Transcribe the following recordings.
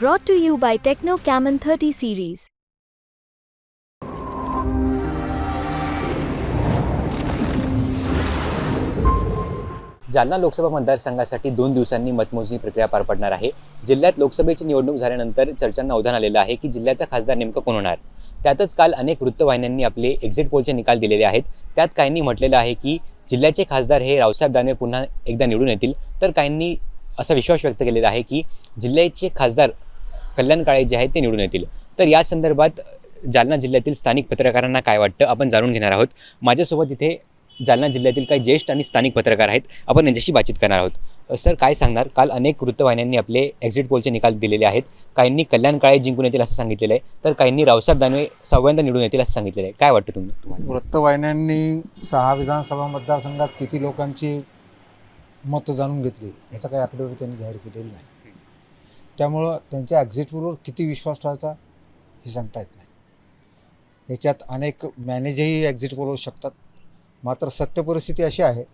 Brought to you by Techno Camon 30 series. Jalna Lok Sabha मतदारसंघासाठी दोन दिवसांनी मतमोजणी प्रक्रिया पार पडणार आहे. जिल्ह्यात लोकसभेची निवडणूक झाल्यानंतर चर्चांना उधाण आलेलं आहे की जिल्ह्याचा खासदार नेमकं कोण होणार? त्यातच काल अनेक वृत्तवाहिन्यांनी आपले एक्झिट पोलचे निकाल दिलेले आहेत. त्यात काहींनी म्हटलेलं आहे की जिल्ह्याचे खासदार हे रावसाहेब दानवे पुन्हा एकदा निवडून येतील. तर काहींनी असा विश्वास व्यक्त केलेला आहे की जिल्ह्याचे खासदार कल्याण काळे जे आहेत ते निवडून येतील. तर या संदर्भात जालना जिल्ह्यातील स्थानिक पत्रकारांना काय वाटतं आपण जाणून घेणार आहोत. माझ्यासोबत इथे जालना जिल्ह्यातील काही ज्येष्ठ आणि स्थानिक पत्रकार आहेत. आपण यांच्याशी बातचीत करणार आहोत. सर काय सांगणार? काल अनेक वृत्तवाहिन्यांनी आपले एक्झिट पोलचे निकाल दिलेले आहेत. काहींनी कल्याण काळे जिंकून येतील असं सांगितलेलं आहे. तर काहींनी रावसाहेब दानवे सहाव्यांदा निवडून येतील असं सांगितलेलं आहे. काय वाटतं तुम्ही तुम्हाला? वृत्तवाहिन्यांनी सहा विधानसभा मतदारसंघात किती लोकांची मतं जाणून घेतली? याचा काही आकडेवारी त्यांनी जाहीर केलेली नाही. त्यामुळं त्यांच्या एक्झिट किती विश्वास ठेवायचा हे सांगता येत नाही. याच्यात अनेक मॅनेजही एक्झिट पोल होऊ शकतात. मात्र सत्य परिस्थिती अशी आहे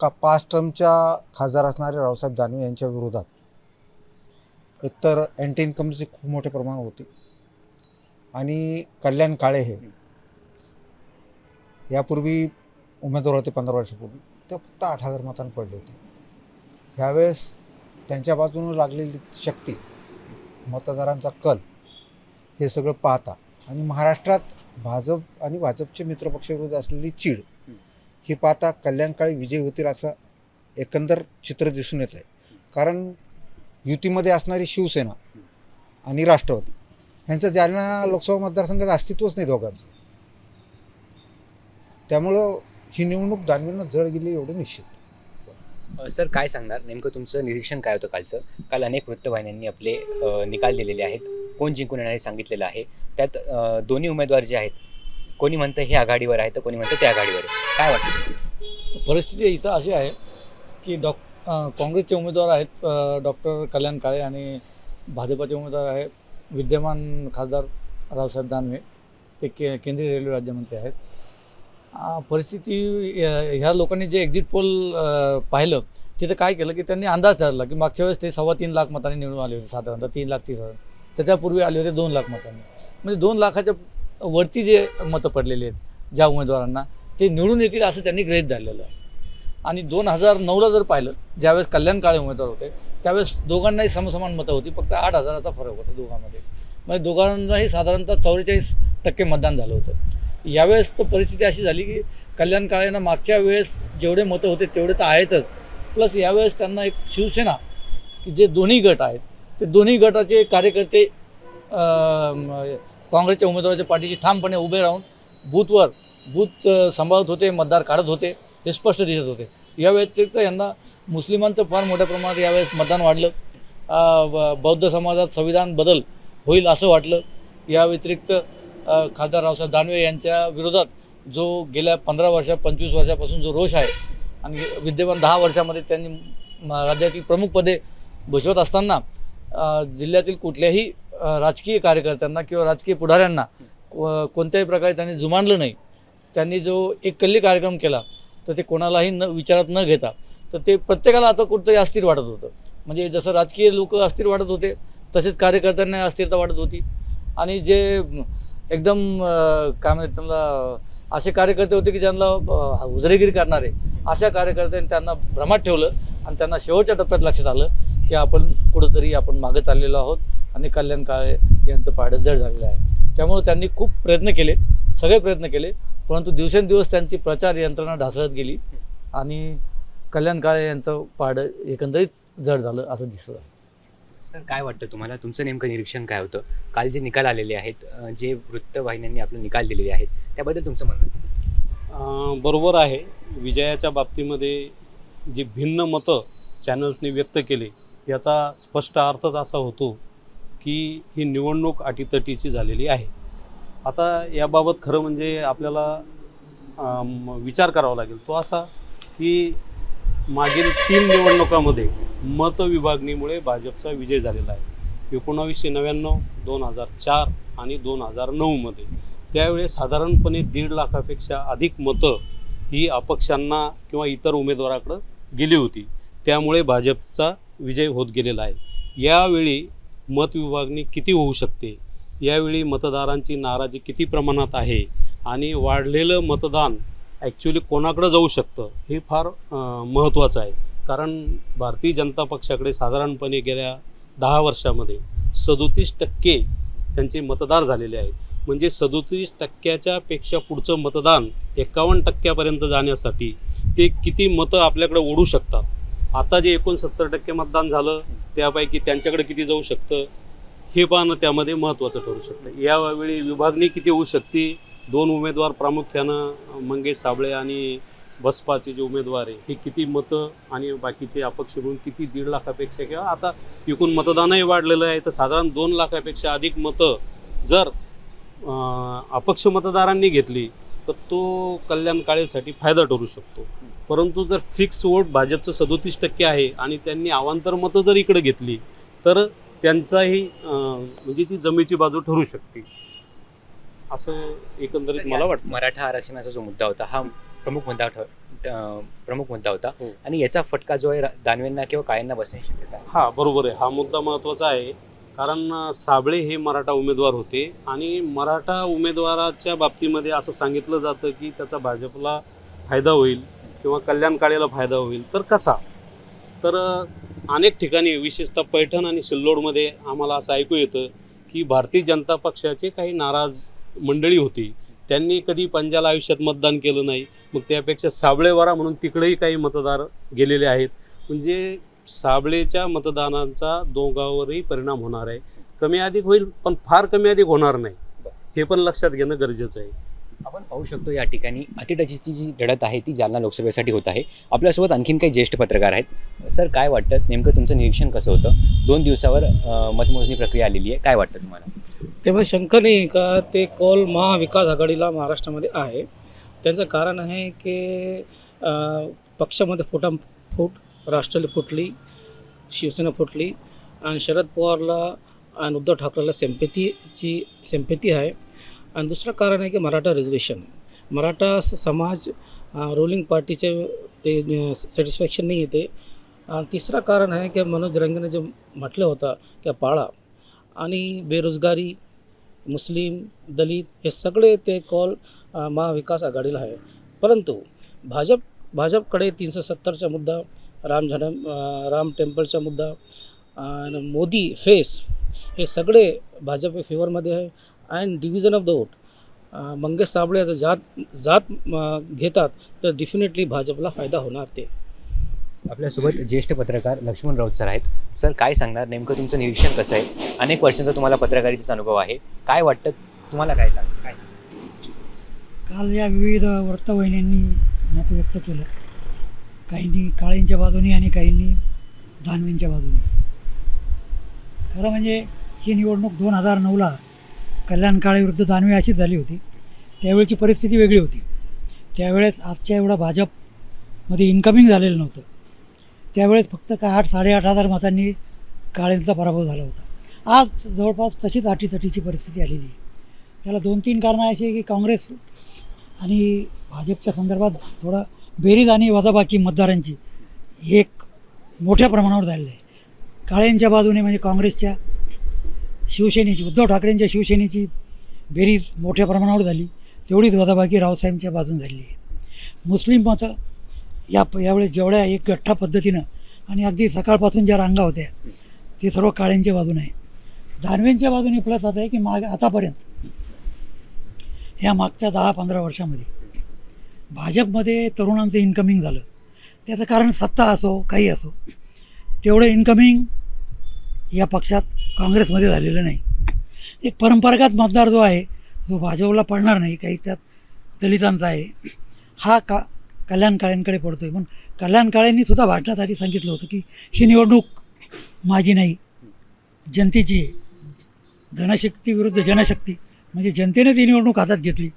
का पाच टर्मच्या खासदार असणारे रावसाहेब दानवे यांच्या विरोधात एकतर अँटी इन्कमचे खूप मोठे प्रमाण होते. आणि कल्याण काळे हे यापूर्वी उमेदवार होते पंधरा वर्षापूर्वी. ते फक्त आठ हजार मतांनी पडले होते. ह्यावेळेस त्यांच्या बाजूने लागलेली शक्ती मतदारांचा कल हे सगळं पाहता. आणि महाराष्ट्रात भाजप आणि भाजपचे मित्रपक्षाविरुद्ध असलेली चीड ही पाहता कल्याणकाळी विजय होतील असं एकंदर चित्र दिसून येत आहे कारण युतीमध्ये असणारी शिवसेना आणि राष्ट्रवादी यांचं जालना लोकसभा मतदारसंघात अस्तित्वच नाही दोघांचं. त्यामुळं ही निवडणूक दानवीनं जळ गेली एवढं निश्चित. सर काय सांगणार? नेमकं तुमचं निरीक्षण काय होतं कालचं? काल अनेक वृत्तवाहिन्यांनी आपले निकाल दिलेले आहेत. कोण जिंकून येणार हे सांगितलेलं आहे. त्यात दोन्ही उमेदवार जे आहेत कोणी म्हणतं हे आघाडीवर आहे तर कोणी म्हणतं ते आघाडीवर आहे. काय वाटतं? परिस्थिती इथं अशी आहे की डॉ काँग्रेसचे उमेदवार आहेत डॉक्टर कल्याण काळे आणि भाजपाचे उमेदवार आहे विद्यमान खासदार रावसाहेब दानवे. ते के केंद्रीय रेल्वे राज्यमंत्री आहेत. परिस्थिती ह्या लोकांनी जे एक्झिट पोल पाहिलं तिथं काय केलं की त्यांनी अंदाज ठरला की मागच्या वेळेस ते सव्वा तीन लाख मतांनी निवडून आले होते साधारणतः तीन लाख तीस हजार. त्याच्यापूर्वी आले होते दोन लाख मतांनी. म्हणजे दोन लाखाच्या वरती जे मतं पडलेली आहेत ज्या उमेदवारांना ते निवडून येतील असं त्यांनी ग्रहित धरलेलं आहे. आणि दोन हजार नऊला जर पाहिलं ज्यावेळेस कल्याण काळे उमेदवार होते त्यावेळेस दोघांनाही समसमान मतं होती फक्त आठ हजाराचा फरक होता दोघांमध्ये. म्हणजे दोघांनाही साधारणतः चौवेचाळीस टक्के मतदान झालं होतं. यावेळेस तर परिस्थिती अशी झाली की कल्याण काळेंना मागच्या वेळेस जेवढे मतं होते तेवढे तर आहेतच. प्लस यावेळेस त्यांना एक शिवसेना की जे दोन्ही गट आहेत ते दोन्ही गटाचे कार्यकर्ते काँग्रेसच्या उमेदवाराच्या पाठीशी ठामपणे उभे राहून बूथवर बूथ सांभाळत होते मतदार काढत होते हे स्पष्ट दिसत होते. या व्यतिरिक्त यांना मुस्लिमांचं फार मोठ्या प्रमाणात यावेळेस मतदान वाढलं. ब- बौद्ध समाजात संविधान बदल होईल असं वाटलं. या व्यतिरिक्त खासदार रावसाहेब दानवे यांच्या विरोधात जो गेल्या पंधरा वर्षा पंचवीस वर्षापासून जो रोष आहे आणि विद्यमान दहा वर्षामध्ये त्यांनी राज्यातील प्रमुख पदे भूषवत असताना जिल्ह्यातील कुठल्याही राजकीय कार्यकर्त्यांना किंवा राजकीय पुढाऱ्यांना कोणत्याही प्रकारे त्यांनी जुमानलं नाही. त्यांनी जो एक कल्ली कार्यक्रम केला तर ते कोणालाही न विचारात न घेता तर ते प्रत्येकाला आता कुठंतरी अस्थिर वाटत होतं. म्हणजे जसं राजकीय लोक अस्थिर वाटत होते तसेच कार्यकर्त्यांना अस्थिरता वाटत होती. आणि जे एकदम काय म्हणतात त्यांना असे कार्यकर्ते होते की ज्यांना उजरेगिरी करणारे अशा कार्यकर्त्यांनी त्यांना भ्रमात ठेवलं आणि त्यांना शेवटच्या टप्प्यात लक्षात आलं की आपण कुठंतरी आपण मागं चाललेलो आहोत आणि कल्याण काळे यांचं पाडं जड झालेलं आहे. त्यामुळे त्यांनी खूप प्रयत्न केले सगळे प्रयत्न केले परंतु दिवसेंदिवस त्यांची प्रचार यंत्रणा ढासळत गेली आणि कल्याण काळे यांचं पाडं एकंदरीत जड झालं असं दिसतं सर काय वाटतं तुम्हाला? तुमचं नेमकं निरीक्षण काय होतं? काल जे निकाल आलेले आहेत जे वृत्तवाहिन्यांनी आपले निकाल दिलेले आहेत त्याबद्दल तुमचं म्हणणं बरोबर आहे. विजयाच्या बाबतीमध्ये जी भिन्न मतं चॅनल्सने व्यक्त केले याचा स्पष्ट अर्थच असा होतो की ही निवडणूक अटीतटीची झालेली आहे. आता याबाबत खरं म्हणजे आपल्याला विचार करावा लागेल. तो असा की मागील तीन निवडणुकामध्ये मतविभागणीमुळे भाजपचा विजय झालेला आहे. एकोणावीसशे नव्याण्णव दोन हजार चार आणि दोन हजार नऊमध्ये त्यावेळेस साधारणपणे दीड लाखापेक्षा अधिक मतं ही अपक्षांना किंवा इतर उमेदवाराकडं गेली होती. त्यामुळे भाजपचा विजय होत गेलेला आहे. यावेळी मतविभागणी किती होऊ शकते? यावेळी मतदारांची नाराजी किती प्रमाणात आहे? आणि वाढलेलं मतदान ॲक्च्युली कोणाकडं जाऊ शकतं हे फार महत्त्वाचं आहे. कारण भारतीय जनता पक्षाकडे साधारणपणे गेल्या दहा वर्षामध्ये सदोतीस टक्के त्यांचे मतदार झालेले आहेत. म्हणजे सदोतीस टक्क्याच्या पेक्षा पुढचं मतदान एकावन्न टक्क्यापर्यंत जाण्यासाठी ते किती मतं आपल्याकडे ओढू शकतात? आता जे एकोणसत्तर टक्के मतदान झालं त्यापैकी त्यांच्याकडे किती जाऊ शकतं? हे पाहणं त्यामध्ये महत्त्वाचं ठरू शकतं. यावेळी विभागणी किती होऊ शकते? दोन उमेदवार प्रामुख्यानं मंगेश साबळे आणि बसपाचे जे उमेदवार आहे हे किती मतं आणि बाकीचे अपक्ष मिळून किती दीड लाखापेक्षा किंवा आता एकूण मतदानही वाढलेलं आहे तर साधारण दोन लाखापेक्षा अधिक मतं जर अपक्ष मतदारांनी घेतली तर तो कल्याण काळेसाठी फायदा ठरू शकतो. परंतु जर फिक्स वोट भाजपचं सदोतीस टक्के आहे आणि त्यांनी अवांतर मतं जर इकडे घेतली तर त्यांचाही म्हणजे ती जमेची बाजू ठरू शकते. असं एकंदरीत मला वाटतं. मराठा आरक्षणाचा जो मुद्दा होता हा प्रमुख मुद्दा प्रमुख मुद्दा होता. हो. आणि याचा फटका जो आहे दानवेंना किंवा काळ्यांना बसण्याची शक्यता. हा बरोबर आहे. हा मुद्दा महत्त्वाचा आहे. कारण साबळे हे मराठा उमेदवार होते आणि मराठा उमेदवाराच्या बाबतीमध्ये असं सांगितलं जातं की त्याचा भाजपला फायदा होईल किंवा कल्याण काळेला फायदा होईल. तर कसा? तर अनेक ठिकाणी विशेषतः पैठण आणि सिल्लोडमध्ये आम्हाला असं ऐकू येतं की भारतीय जनता पक्षाचे काही नाराज मंडळी होती. त्यांनी कधी पंजाला आयुष्यात मतदान केलं नाही. मग त्यापेक्षा साबळेवारा म्हणून तिकडेही काही मतदार गेलेले आहेत. म्हणजे साबळेच्या मतदानांचा दोघांवरही परिणाम होणार आहे. कमी अधिक होईल पण फार कमी अधिक होणार नाही. हे पण लक्षात घेणं गरजेचं आहे. आपण पाहू शकतो या ठिकाणी अतिटचीची जी लढत आहे ती जालना लोकसभेसाठी होत आहे. आपल्यासोबत आणखीन काही ज्येष्ठ पत्रकार आहेत. सर काय वाटतं? नेमकं तुमचं निरीक्षण कसं होतं? दोन दिवसावर मतमोजणी प्रक्रिया आलेली आहे. काय वाटतं तुम्हाला? तेव्हा शंका नाही का ते कौल महाविकास आघाडीला महाराष्ट्रामध्ये आहे. त्याचं कारण आहे की पक्षामध्ये फुटाफूट राष्ट्रली फुटली शिवसेना फुटली आणि शरद पवारला आणि उद्धव ठाकरेला सेम्पॅथीची सेम्पॅथी आहे. आणि दुसरं कारण आहे की मराठा रिझर्वेशन मराठा समाज रुलिंग पार्टीचे ते सॅटिस्फॅक्शन नाही येते आणि तिसरं कारण आहे की मनोज रंगने जे म्हटलं होतं की पाळा आणि बेरोजगारी मुस्लिम दलित हे सगळे ते कॉल महाविकास आघाडीला आहे. परंतु भाजप भाजपकडे तीनशे सत्तरचा मुद्दा राम झन राम टेम्पलचा मुद्दा आणि मोदी फेस हे सगळे भाजप फेवरमध्ये आहे. And division of the vote Mangesh Sable जर जात जात घेतात तर डेफिनेटली भाजपला फायदा होणार ते. आपल्यासोबत ज्येष्ठ पत्रकार लक्ष्मण राऊत सर आहेत. सर काय सांगणार? नेमकं तुमचं निरीक्षण कसं आहे? अनेक वर्षांचा तुम्हाला पत्रकारितेचा अनुभव आहे. काय वाटतं? तुम्हाला काय सांग काय सांग? काल या विविध वृत्तवाहिन्यांनी मत व्यक्त केलं. काहींनी काळेंच्या बाजूनी आणि काहींनी दानवेंच्या बाजूनी. खरं म्हणजे ही निवडणूक दोन हजार नऊला कल्याण काळे विरुद्ध दानवे अशीच झाली होती. त्यावेळची परिस्थिती वेगळी होती. त्यावेळेस आजच्या एवढा भाजपमध्ये इन्कमिंग झालेलं नव्हतं. त्यावेळेस फक्त काय आठ साडेआठ हजार मतांनी काळेंचा पराभव झाला होता. आज जवळपास तशीच आठीतटीची परिस्थिती आलेली आहे. त्याला दोन तीन कारणं अशी आहे की काँग्रेस आणि भाजपच्या संदर्भात थोडं बेरीज आणि वजाबाकी मतदारांची एक मोठ्या प्रमाणावर झालेलं आहे. काळेंच्या बाजूने म्हणजे काँग्रेसच्या शिवसेनेची उद्धव ठाकरेंच्या शिवसेनेची बेरीज मोठ्या प्रमाणावर झाली. तेवढीच वजाबाकी रावसाहेबांच्या बाजून झालेली आहे मुस्लिम मतं या यावेळेस जेवढ्या एक गठ्ठा पद्धतीनं आणि अगदी सकाळपासून ज्या रांगा होत्या ते सर्व काळेंच्या बाजून आहे. दानवेंच्या बाजूने प्लस असं आहे की माग आतापर्यंत ह्या मागच्या दहा पंधरा वर्षामध्ये. भाजपमध्ये तरुणांचं इन्कमिंग झालं. त्याचं कारण सत्ता असो काही असो तेवढं इन्कमिंग या पक्षात काँग्रेसमध्ये झालेलं नाही. एक परंपरागत मतदार जो आहे जो भाजपला पडणार नाही काही त्यात दलितांचा आहे हा का कल्याण काळेंकडे पडतो आहे पण कल्याण काळेंनी सुद्धा भाषणात आधी सांगितलं होतं की ही निवडणूक माझी नाही. जनतेची आहे. धनशक्ती विरुद्ध जनशक्ती. म्हणजे जनतेने ती निवडणूक हातात घेतली.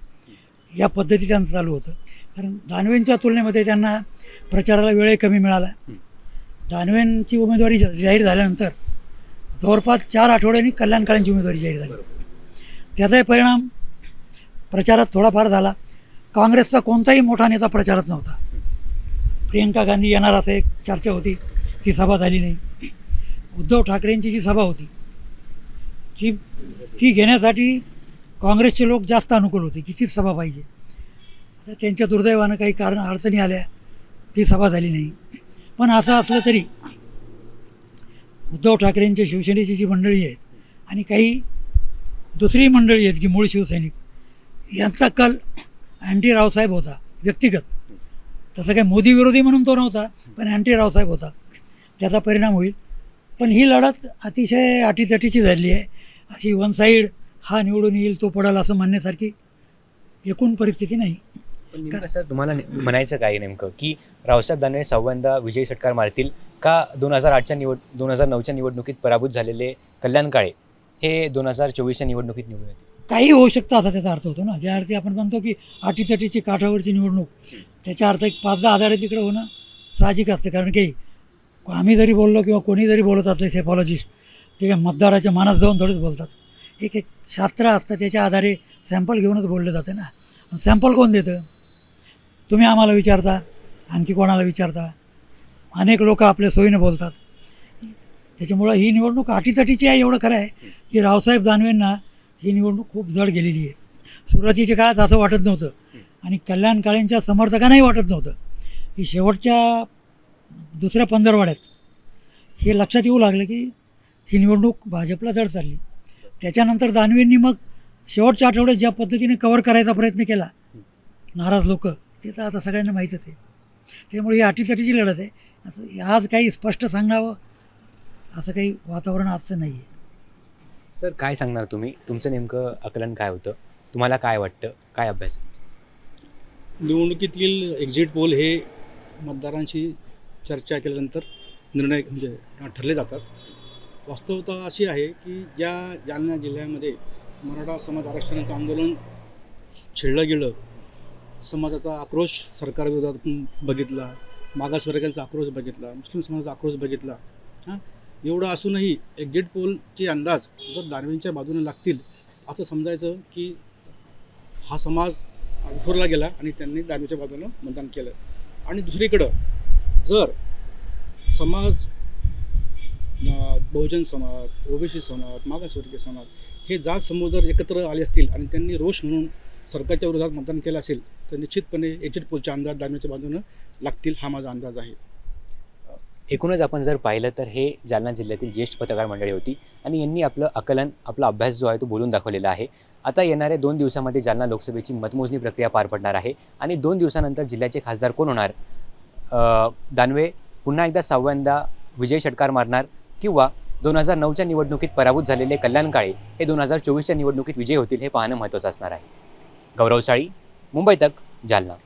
या पद्धती त्यांचं चालू होतं. कारण दानवेंच्या तुलनेमध्ये त्यांना प्रचाराला वेळही कमी मिळाला. दानवेंची उमेदवारी जाहीर झाल्यानंतर जवळपास चार आठवड्यांनी कल्याण काळेंची उमेदवारी जाहीर झाली. त्याचाही परिणाम प्रचारात थोडाफार झाला. काँग्रेसचा कोणताही मोठा नेता प्रचारात नव्हता. प्रियंका गांधी येणार असं एक चर्चा होती. ती सभा झाली नाही. उद्धव ठाकरेंची जी सभा होती ती ती घेण्यासाठी काँग्रेसचे लोक जास्त अनुकूल होते की तीच सभा पाहिजे. आता त्यांच्या दुर्दैवानं काही कारण अडचणी आल्या. ती सभा झाली नाही. पण असं असलं तरी उद्धव ठाकरेंच्या शिवसेनेची जी मंडळी आहेत आणि काही दुसरी मंडळी आहेत की मूळ शिवसैनिक यांचा कल अँटी रावसाहेब होता व्यक्तिगत. तसं काही मोदी विरोधी म्हणून तो नव्हता पण अँटी रावसाहेब होता. त्याचा परिणाम होईल. पण ही लढत अतिशय अटीतटीची झाली आहे. अशी वन साईड हा निवडून येईल तो पडेल असं म्हणण्यासारखी एकूण परिस्थिती नाही. पण सर तुम्हाला ने- म्हणायचं काय नेमकं? की रावसाहेब दानवे सहाव्यांदा विजयी षटकार मारतील का दोन हजार आठच्या निवड दोन हजार नऊच्या निवडणुकीत पराभूत झालेले कल्याण काळे हे दोन हजार चोवीसच्या निवडणुकीत निवडून येते काही होऊ शकतं असा त्याचा अर्थ होतो ना. ज्या अर्थी आपण म्हणतो की अटीतटीची काठावरची निवडणूक त्याच्या अर्थ एक पाच दहा आधारे तिकडे होणं साहजिक असतं. कारण की आम्ही जरी बोललो किंवा कोणी जरी बोलत असले सेफॉलॉजिस्ट ते मतदाराच्या मनात जाऊन थोडेच बोलतात. एक एक शास्त्र असतं त्याच्या आधारे सॅम्पल घेऊनच बोललं जाते ना. सॅम्पल कोण देतं? तुम्ही आम्हाला विचारता आणखी कोणाला विचारता? अनेक लोक आपल्या सोयीनं बोलतात. त्याच्यामुळं ही निवडणूक अटीतटीची आहे एवढं खरं आहे. की रावसाहेब दानवेंना ही निवडणूक खूप जड गेलेली आहे. सुरुवातीच्या काळात असं वाटत नव्हतं. आणि कल्याण काळेंच्या समर्थकांनाही वाटत नव्हतं. की शेवटच्या दुसऱ्या पंधरवाड्यात हे लक्षात येऊ लागलं की ही निवडणूक भाजपला जड चालली. त्याच्यानंतर दानवेंनी मग शेवटच्या आठवड्यात ज्या पद्धतीने कवर करायचा प्रयत्न केला नाराज लोक ते तर आता सगळ्यांना माहीतच आहे. त्यामुळे ही अटीतटीची लढत आहे. असं आज काही स्पष्ट सांगावं असं काही वातावरण आजचं नाही आहे. सर काय सांगणार तुम्ही? तुमचं नेमकं आकलन काय होतं? तुम्हाला काय वाटतं? काय अभ्यास? निवडणुकीतील एक्झिट पोल हे मतदारांशी चर्चा केल्यानंतर निर्णय म्हणजे ठरले जातात. वास्तवता अशी आहे की ज्या जालना जिल्ह्यामध्ये मराठा समाज आरक्षणाचं आंदोलन छेडलं गेलं समाजाचा आक्रोश सरकारविरोधात बघितला मागासवर्गाचा आक्रोश बघितला मुस्लिम समाजाचा आक्रोश बघितला हां? एवढं असूनही एक्झिट पोलचे अंदाज जर दानवेंच्या बाजूने लागतील असं समजायचं की हा समाज विखुरला गेला आणि त्यांनी दानवेच्या बाजूनं मतदान केलं. आणि दुसरीकडं जर समाज बहुजन समाज ओबीसी समाज मागासवर्गीय समाज हे जात समूह जर एकत्र आले असतील आणि त्यांनी रोष म्हणून सरकारच्या विरोधात मतदान केलं असेल तर निश्चितपणे एक्झिट पोलचे अंदाज दानवेच्या बाजूनं लागतील हा माझा अंदाज आहे. एकूणच आपण जर पाहिलं तर हे जालना जिल्ह्यातील ज्येष्ठ पत्रकार मंडळी होती आणि यांनी आपलं आकलन आपला अभ्यास जो आहे तो बोलून दाखवलेला आहे. आता येणाऱ्या दोन दिवसामध्ये जालना लोकसभेची मतमोजणी प्रक्रिया पार पडणार आहे आणि दोन दिवसानंतर जिल्ह्याचे खासदार कोण होणार? दानवे पुन्हा एकदा सहाव्यांदा विजय षटकार मारणार किंवा दोन हजार नऊच्या निवडणुकीत पराभूत झालेले कल्याण काळे हे दोन हजार चोवीसच्या निवडणुकीत विजयी होतील हे पाहणं महत्त्वाचं असणार आहे. गौरव साळी मुंबई तक जालना.